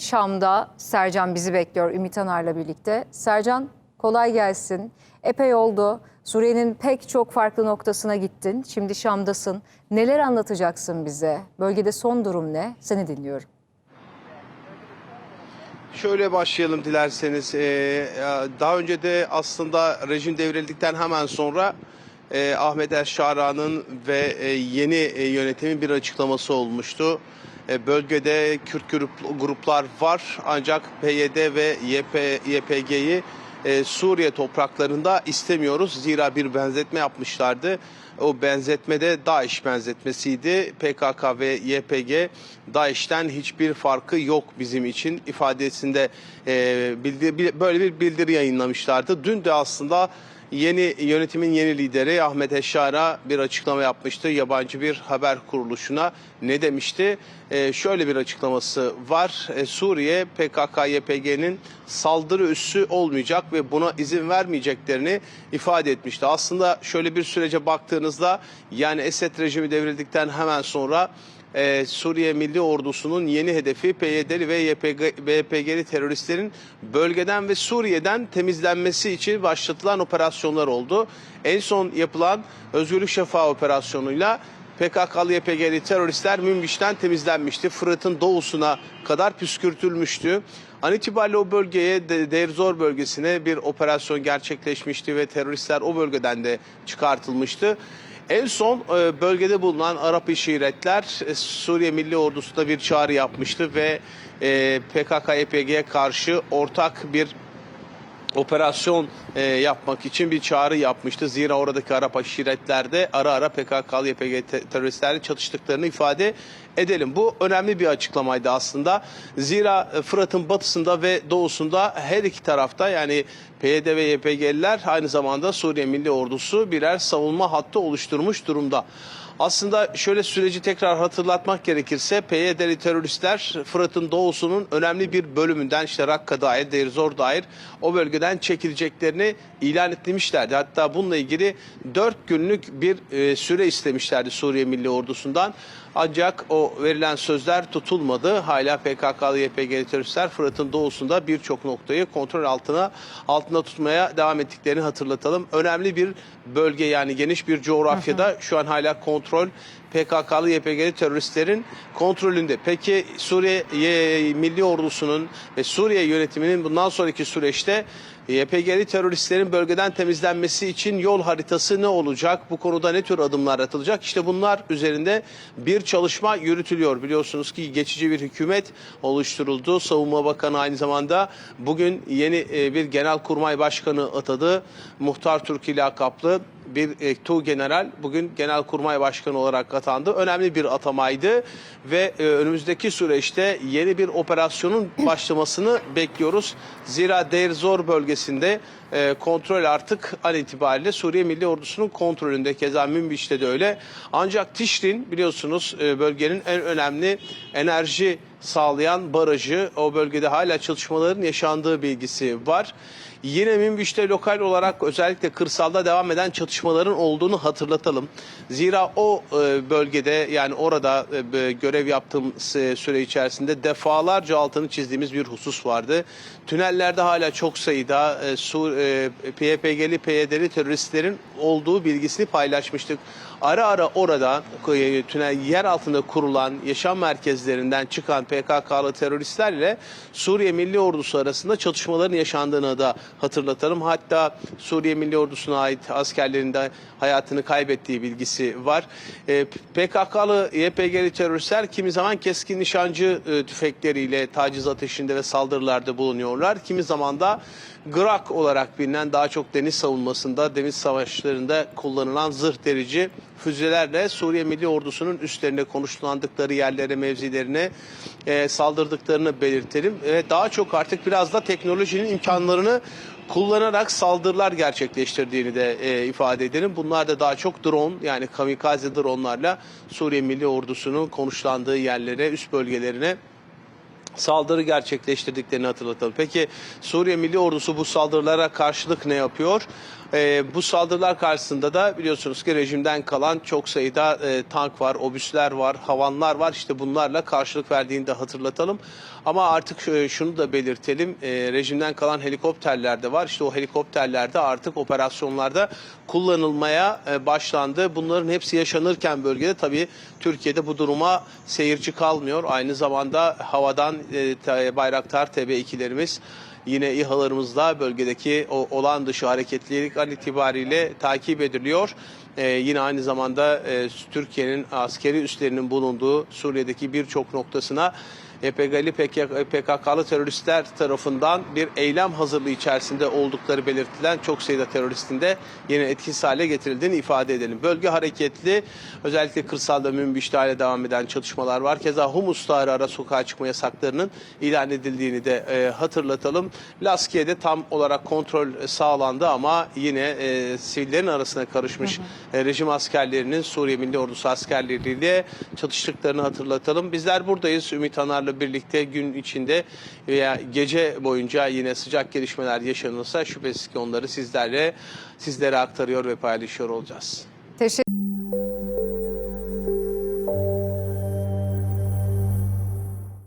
Şam'da Sercan bizi bekliyor Ümit Anar'la birlikte. Sercan kolay gelsin. Epey oldu. Suriye'nin pek çok farklı noktasına gittin. Şimdi Şam'dasın. Neler anlatacaksın bize? Bölgede son durum ne? Seni dinliyorum. Şöyle başlayalım dilerseniz. Ee, daha önce de aslında rejim devrildikten hemen sonra e, Ahmet El ve e, yeni e, yönetimin bir açıklaması olmuştu. E, bölgede Kürt grup, gruplar var ancak PYD ve YP, YPG'yi e, Suriye topraklarında istemiyoruz. Zira bir benzetme yapmışlardı. O benzetmede DAEŞ benzetmesiydi. PKK ve YPG DAEŞ'ten hiçbir farkı yok bizim için ifadesinde e, böyle bir bildiri yayınlamışlardı. Dün de aslında Yeni yönetimin yeni lideri Ahmet Eşara bir açıklama yapmıştı yabancı bir haber kuruluşuna. Ne demişti? Ee, şöyle bir açıklaması var. Ee, Suriye PKK-YPG'nin saldırı üssü olmayacak ve buna izin vermeyeceklerini ifade etmişti. Aslında şöyle bir sürece baktığınızda yani Esed rejimi devrildikten hemen sonra ee, Suriye Milli Ordusu'nun yeni hedefi PYD'li ve YPG, YPG'li teröristlerin bölgeden ve Suriye'den temizlenmesi için başlatılan operasyonlar oldu. En son yapılan Özgürlük Şafağı operasyonuyla PKK'lı YPG'li teröristler Münbiş'ten temizlenmişti. Fırat'ın doğusuna kadar püskürtülmüştü. An itibariyle o bölgeye, De- Deir Zor bölgesine bir operasyon gerçekleşmişti ve teröristler o bölgeden de çıkartılmıştı. En son e, bölgede bulunan Arap işaretler e, Suriye Milli Ordusu'na bir çağrı yapmıştı ve e, PKK-YPG'ye karşı ortak bir operasyon e, yapmak için bir çağrı yapmıştı. Zira oradaki Arap aşiretlerde ara ara PKK'lı YPG te- teröristlerle çatıştıklarını ifade edelim. Bu önemli bir açıklamaydı aslında. Zira e, Fırat'ın batısında ve doğusunda her iki tarafta yani PYD ve YPG'liler aynı zamanda Suriye Milli Ordusu birer savunma hattı oluşturmuş durumda. Aslında şöyle süreci tekrar hatırlatmak gerekirse PYD'li teröristler Fırat'ın doğusunun önemli bir bölümünden işte Rakka dair, Deir Zor dair o bölgeden çekileceklerini ilan etmişlerdi. Hatta bununla ilgili 4 günlük bir e, süre istemişlerdi Suriye Milli Ordusu'ndan. Ancak o verilen sözler tutulmadı. Hala PKK'lı YPG'li teröristler Fırat'ın doğusunda birçok noktayı kontrol altına altında tutmaya devam ettiklerini hatırlatalım. Önemli bir bölge yani geniş bir coğrafyada şu an hala kontrol PKK'lı YPG'li teröristlerin kontrolünde. Peki Suriye Milli Ordusu'nun ve Suriye yönetiminin bundan sonraki süreçte YPG'li teröristlerin bölgeden temizlenmesi için yol haritası ne olacak? Bu konuda ne tür adımlar atılacak? İşte bunlar üzerinde bir çalışma yürütülüyor. Biliyorsunuz ki geçici bir hükümet oluşturuldu. Savunma Bakanı aynı zamanda bugün yeni e, bir genelkurmay başkanı atadı. Muhtar Türk lakaplı bir e, Tu General bugün Genelkurmay Başkanı olarak atandı. Önemli bir atamaydı ve e, önümüzdeki süreçte yeni bir operasyonun başlamasını bekliyoruz. Zira Deir Zor bölgesinde e, kontrol artık an itibariyle Suriye Milli Ordusu'nun kontrolünde. Keza Münbiş'te de öyle. Ancak Tişrin biliyorsunuz e, bölgenin en önemli enerji sağlayan barajı. O bölgede hala çatışmaların yaşandığı bilgisi var. Yine Münbiş'te lokal olarak özellikle kırsalda devam eden çatışmaların olduğunu hatırlatalım. Zira o e, bölgede yani orada e, görev yaptığım süre içerisinde defalarca altını çizdiğimiz bir husus vardı. Tünellerde hala çok sayıda e, PYPG'li, PYD'li teröristlerin olduğu bilgisini paylaşmıştık. Ara ara orada e, tünel yer altında kurulan yaşam merkezlerinden çıkan PKK'lı teröristlerle Suriye Milli Ordusu arasında çatışmaların yaşandığını da hatırlatalım. Hatta Suriye Milli Ordusu'na ait askerlerin de hayatını kaybettiği bilgisi var. E, PKK'lı YPG'li teröristler kimi zaman keskin nişancı e, tüfekleriyle taciz ateşinde ve saldırılarda bulunuyorlar. Kimi zaman da Grak olarak bilinen daha çok deniz savunmasında, deniz savaşlarında kullanılan zırh derici füzelerle Suriye Milli Ordusu'nun üstlerine konuşlandıkları yerlere, mevzilerine e, saldırdıklarını belirtelim. Ve daha çok artık biraz da teknolojinin imkanlarını kullanarak saldırılar gerçekleştirdiğini de e, ifade edelim. Bunlar da daha çok drone yani kamikaze dronlarla Suriye Milli Ordusu'nun konuşlandığı yerlere, üst bölgelerine saldırı gerçekleştirdiklerini hatırlatalım. Peki Suriye Milli Ordusu bu saldırılara karşılık ne yapıyor? E, bu saldırılar karşısında da biliyorsunuz ki rejimden kalan çok sayıda e, tank var, obüsler var, havanlar var. İşte bunlarla karşılık verdiğini de hatırlatalım. Ama artık e, şunu da belirtelim. E, rejimden kalan helikopterler de var. İşte o helikopterler de artık operasyonlarda kullanılmaya e, başlandı. Bunların hepsi yaşanırken bölgede tabii Türkiye'de bu duruma seyirci kalmıyor. Aynı zamanda havadan e, ta- Bayraktar TB2'lerimiz yine İHA'larımızla bölgedeki o olağan dışı hareketlilik an itibariyle takip ediliyor. Ee, yine aynı zamanda e, Türkiye'nin askeri üslerinin bulunduğu Suriye'deki birçok noktasına YPG'li PKK'lı teröristler tarafından bir eylem hazırlığı içerisinde oldukları belirtilen çok sayıda teröristin de yine etkisiz hale getirildiğini ifade edelim. Bölge hareketli özellikle kırsalda münbişte hale devam eden çatışmalar var. Keza Humus'ta ara ara sokağa çıkma yasaklarının ilan edildiğini de e, hatırlatalım. Laskiye'de tam olarak kontrol sağlandı ama yine e, sivillerin arasına karışmış e, rejim askerlerinin Suriye Milli Ordusu askerleriyle çatıştıklarını hatırlatalım. Bizler buradayız Ümit Birlikte gün içinde veya gece boyunca yine sıcak gelişmeler yaşanırsa şüphesiz ki onları sizlerle sizlere aktarıyor ve paylaşıyor olacağız.